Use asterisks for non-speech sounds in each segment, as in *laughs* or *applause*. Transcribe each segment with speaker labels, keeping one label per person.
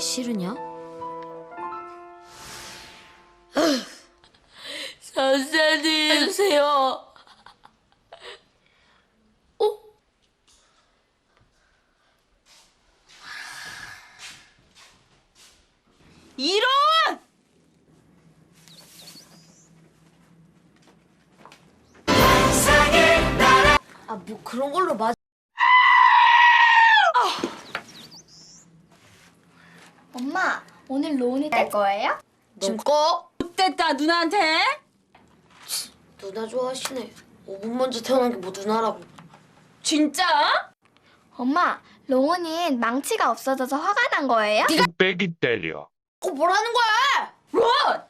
Speaker 1: 싫으냐? *laughs*
Speaker 2: 선생님 해주세요. 어? 이런!
Speaker 1: 아 뭐 그런 걸로 맞.
Speaker 3: 엄마, 오늘 로운이 뗄 거예요?
Speaker 1: 지금 꺼.
Speaker 2: 됐다 누나한테.
Speaker 1: 누나 좋아하시네. 5분 먼저 태어난 게 뭐 누나라고.
Speaker 2: 진짜?
Speaker 3: 엄마, 로운이 망치가 없어져서 화가 난 거예요?
Speaker 4: 뚝배기 때려.
Speaker 1: 어 뭐라는 거야?
Speaker 2: 론!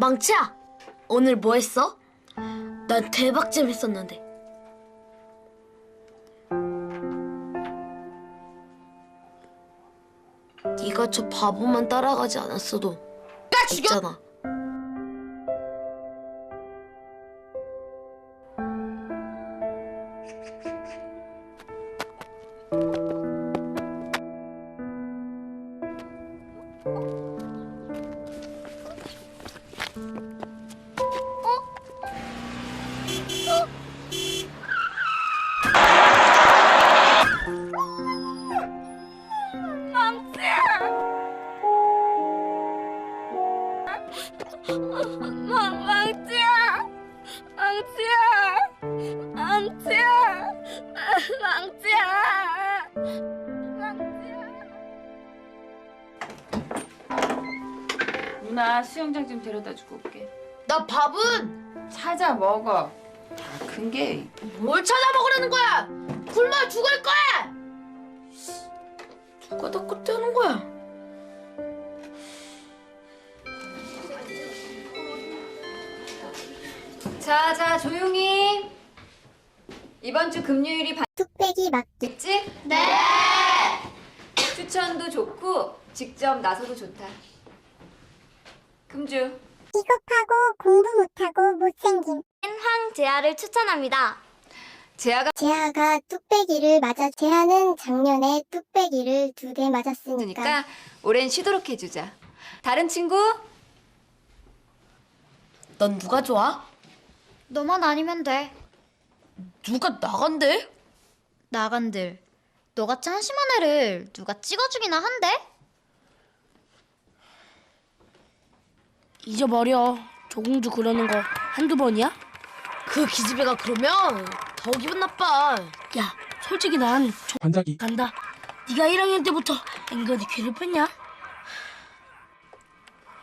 Speaker 1: 망치야. 오늘 뭐 했어? 난 대박 재밌었는데. 네가 저 바보만 따라가지 않았어도
Speaker 2: 나 죽여!
Speaker 1: 있잖아.
Speaker 3: 망, 망치야! 망치야! 망치야! 망치야! 망치야!
Speaker 2: 누나 수영장 좀 데려다 주고 올게.
Speaker 1: 나 밥은
Speaker 2: 찾아 먹어. 다 큰 게.
Speaker 1: 뭘 찾아 먹으라는 거야? 굶어 죽을 거야. 누가 다 끝대는 거야?
Speaker 5: 자, 자, 조용히. 이번 주 금요일이
Speaker 6: 뚝배기 맞기
Speaker 5: 봤겠지? 네! 추천도 좋고, 직접 나서도 좋다. 금주.
Speaker 6: 비겁하고 공부 못하고 못생김
Speaker 3: 황재아를 추천합니다.
Speaker 5: 재아가
Speaker 6: 재하가 뚝배기를 맞아 재하는 작년에 뚝배기를 두 대 맞았으니까
Speaker 5: 있으니까 올해는 쉬도록 해주자. 다른 친구?
Speaker 1: 넌 누가 좋아?
Speaker 3: 너만 아니면 돼.
Speaker 1: 누가 나간대?
Speaker 7: 나간들 너같이 한심한 애를 누가 찍어주기나 한대?
Speaker 8: 잊어버려. 조공도 그러는 거 한두 번이야?
Speaker 1: 그 기집애가 그러면 더 기분 나빠.
Speaker 8: 야, 솔직히 난 조...
Speaker 4: 반짝이.
Speaker 8: 간다. 네가 1학년 때부터 앵간히 괴롭혔냐?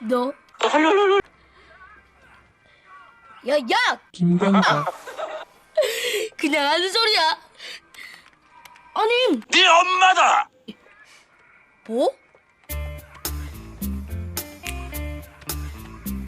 Speaker 8: 너
Speaker 1: 야, 야!
Speaker 4: 김광사. *laughs*
Speaker 8: 그냥 하는 소리야. 아니,
Speaker 4: 네 엄마다.
Speaker 1: 뭐?